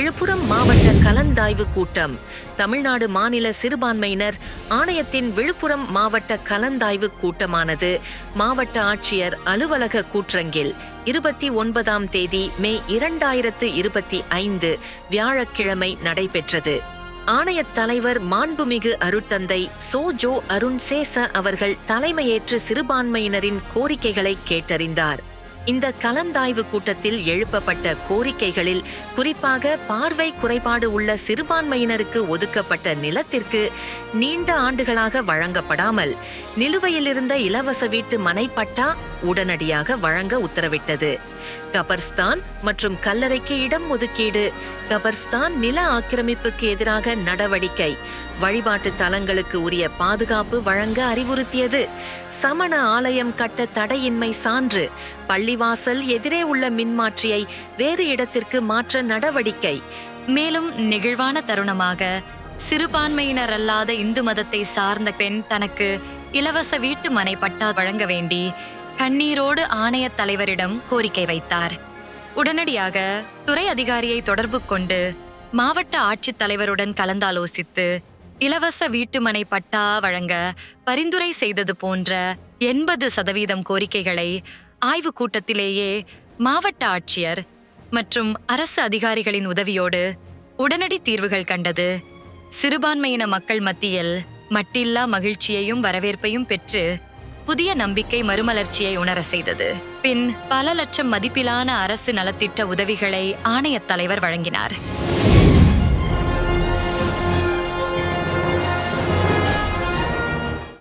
விழுப்புரம் மாவட்ட கலந்தாய்வு கூட்டம். தமிழ்நாடு மாநில சிறுபான்மையினர் ஆணையத்தின் விழுப்புரம் மாவட்ட கலந்தாய்வு கூட்டமானது. மாவட்ட ஆட்சியர் அலுவலக கூற்றங்கில் இருபத்தி ஒன்பதாம் தேதி மே இரண்டாயிரத்து இருபத்தி ஐந்து வியாழக்கிழமை நடைபெற்றது. ஆணையத் தலைவர் மாண்புமிகு அருட்தந்தை சோ ஜோ அருண் சேச அவர்கள் தலைமையேற்று சிறுபான்மையினரின் கோரிக்கைகளை கேட்டறிந்தார். இந்த கலந்தாய்வு கூட்டத்தில் எழுப்பப்பட்ட கோரிக்கைகளில் குறிப்பாக பார்வை குறைபாடு உள்ள சிறுபான்மையினருக்கு ஒதுக்கப்பட்ட நிலத்திற்கு நீண்ட ஆண்டுகளாக வழங்கப்படாமல் நிலுவையிலிருந்த இலவச வீட்டு மனைப்பட்டா உடனடியாக வழங்க உத்தரவிட்டது. கபர்ஸ்தான் மற்றும் கல்லறைக்கு இடம் ஒதுக்கீடு கபர்ஸ்தான் நில ஆக்கிரமிப்புக்கு எதிராக நடவடிக்கை வழிபாட்டு தலங்களுக்கு உரிய பாதுகாப்பு வழங்க அறிவுறுத்தியது. சமண ஆலயம் கட்ட தடையின்மை சான்று பள்ளி பள்ளிவாசல் எதிரே உள்ள மின்மாற்றியை வேறு இடத்திற்கு மாற்ற நடவடிக்கை. மேலும் நெகிழ்வான தருணமாக சிறுபான்மையினர் அல்லாத இந்து மதத்தை சார்ந்த பெண் தனக்கு இலவச வீட்டு மனை பட்டா வழங்க வேண்டி கண்ணீரோடு ஆணைய தலைவரிடம் கோரிக்கை வைத்தார். உடனடியாக துறை அதிகாரியை தொடர்பு கொண்டு மாவட்ட ஆட்சித்தலைவருடன் கலந்தாலோசித்து இலவச வீட்டுமனை பட்டா வழங்க பரிந்துரை செய்தது போன்ற எண்பது சதவீதம் கோரிக்கைகளை ஆய்வுக் கூட்டத்திலேயே மாவட்ட ஆட்சியர் மற்றும் அரசு அதிகாரிகளின் உதவியோடு உடனடி தீர்வுகள் கண்டது. சிறுபான்மையின மக்கள் மத்தியில் மட்டில்லா மகிழ்ச்சியையும் வரவேற்பையும் பெற்று புதிய நம்பிக்கை மறுமலர்ச்சியை உணர செய்தது. பின் பல லட்சம் மதிப்பிலான அரசு நலத்திட்ட உதவிகளை ஆணையத் தலைவர் வழங்கினார்.